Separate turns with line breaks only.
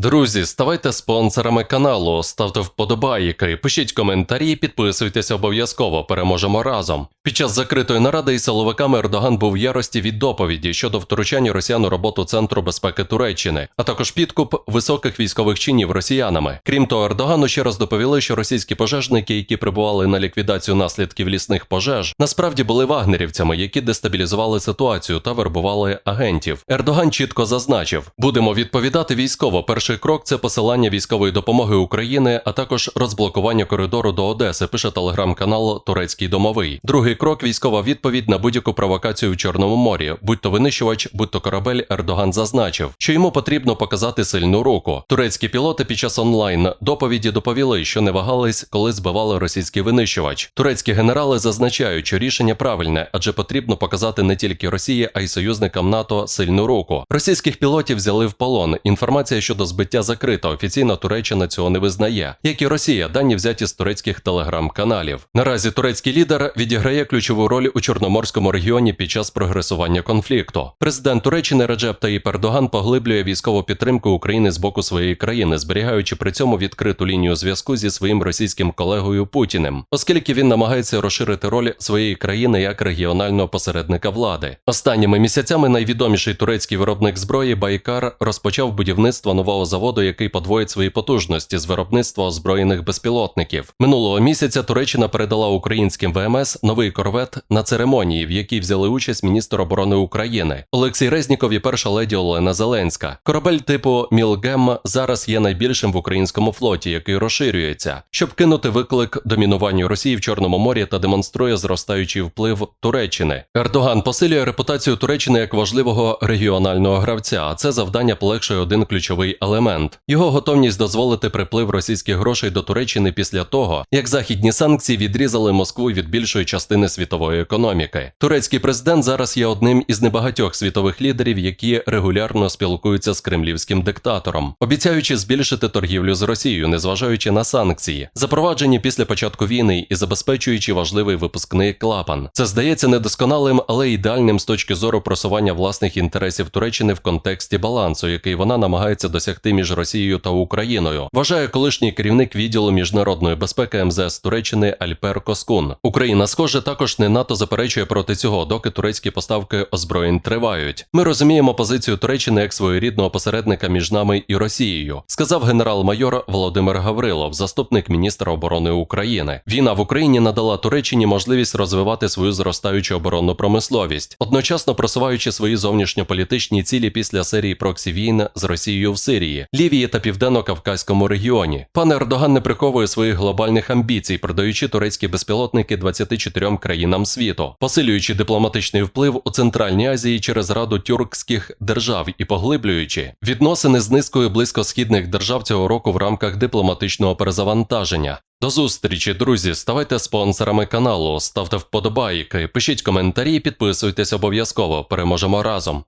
Друзі, ставайте спонсорами каналу, ставте вподобайки, пишіть коментарі, підписуйтесь обов'язково. Переможемо разом. Під час закритої наради із силовиками Ердоган був в ярості від доповіді щодо втручання росіян у роботу Центру безпеки Туреччини, а також підкуп високих військових чинів росіянами. Крім того, Ердогану ще раз доповіли, що російські пожежники, які прибували на ліквідацію наслідків лісних пожеж, насправді були вагнерівцями, які дестабілізували ситуацію та вербували агентів. Ердоган чітко зазначив: будемо відповідати військово. Перший крок це посилання військової допомоги України, а також розблокування коридору до Одеси. Пише телеграм-канал Турецький домовий. Другий крок військова відповідь на будь-яку провокацію в Чорному морі, будь то винищувач, будь то корабель. Ердоган зазначив, що йому потрібно показати сильну руку. Турецькі пілоти під час онлайн доповіді доповіли, що не вагались, коли збивали російський винищувач. Турецькі генерали зазначають, що рішення правильне, адже потрібно показати не тільки Росії, а й союзникам НАТО сильну руку. Російських пілотів взяли в полон. Інформація щодо збиття закрита. Офіційна Туреччина цього не визнає, як і Росія, дані взяті з турецьких телеграм-каналів. Наразі турецький лідер відіграє ключову роль у чорноморському регіоні під час прогресування конфлікту. Президент Туреччини Реджеп Таїп Ердоган поглиблює військову підтримку України з боку своєї країни, зберігаючи при цьому відкриту лінію зв'язку зі своїм російським колегою Путіним, оскільки він намагається розширити роль своєї країни як регіонального посередника влади. Останніми місяцями найвідоміший турецький виробник зброї Байкар розпочав будівництво нового заводу, який подвоїть свої потужності з виробництва озброєних безпілотників. Минулого місяця Туреччина передала українським ВМС новий корвет на церемонії, в якій взяли участь міністр оборони України Олексій Резніков і перша леді Олена Зеленська. Корабель типу Мілгем зараз є найбільшим в українському флоті, який розширюється, щоб кинути виклик домінуванню Росії в Чорному морі та демонструє зростаючий вплив Туреччини. Ердоган посилює репутацію Туреччини як важливого регіонального гравця. А це завдання полегшує один ключовий елемент: його готовність дозволити приплив російських грошей до Туреччини після того, як західні санкції відрізали Москву від більшої частини світової економіки. Турецький президент зараз є одним із небагатьох світових лідерів, які регулярно спілкуються з кремлівським диктатором, обіцяючи збільшити торгівлю з Росією, незважаючи на санкції, запроваджені після початку війни і забезпечуючи важливий випускний клапан. Це здається недосконалим, але ідеальним з точки зору просування власних інтересів Туреччини в контексті балансу, який вона намагається досягти між Росією та Україною. Вважає колишній керівник відділу міжнародної безпеки МЗС Туреччини Альпер Коскун. Україна, схоже, також не НАТО заперечує проти цього, доки турецькі поставки озброєнь тривають. Ми розуміємо позицію Туреччини як своєрідного посередника між нами і Росією, сказав генерал-майор Володимир Гаврилов, заступник міністра оборони України. Війна в Україні надала Туреччині можливість розвивати свою зростаючу оборонну промисловість, одночасно просуваючи свої зовнішньополітичні цілі після серії проксі війн з Росією в Сирії, Лівії та Південно-Кавказькому регіоні. Пан Ердоган не приховує своїх глобальних амбіцій, продаючи турецькі безпілотники 24 країнам світу, посилюючи дипломатичний вплив у Центральній Азії через Раду тюркських держав і поглиблюючи відносини з низкою близькосхідних держав цього року в рамках дипломатичного перезавантаження. До зустрічі, друзі. Ставайте спонсорами каналу, ставте вподобайки, пишіть коментарі, підписуйтесь обов'язково. Переможемо разом.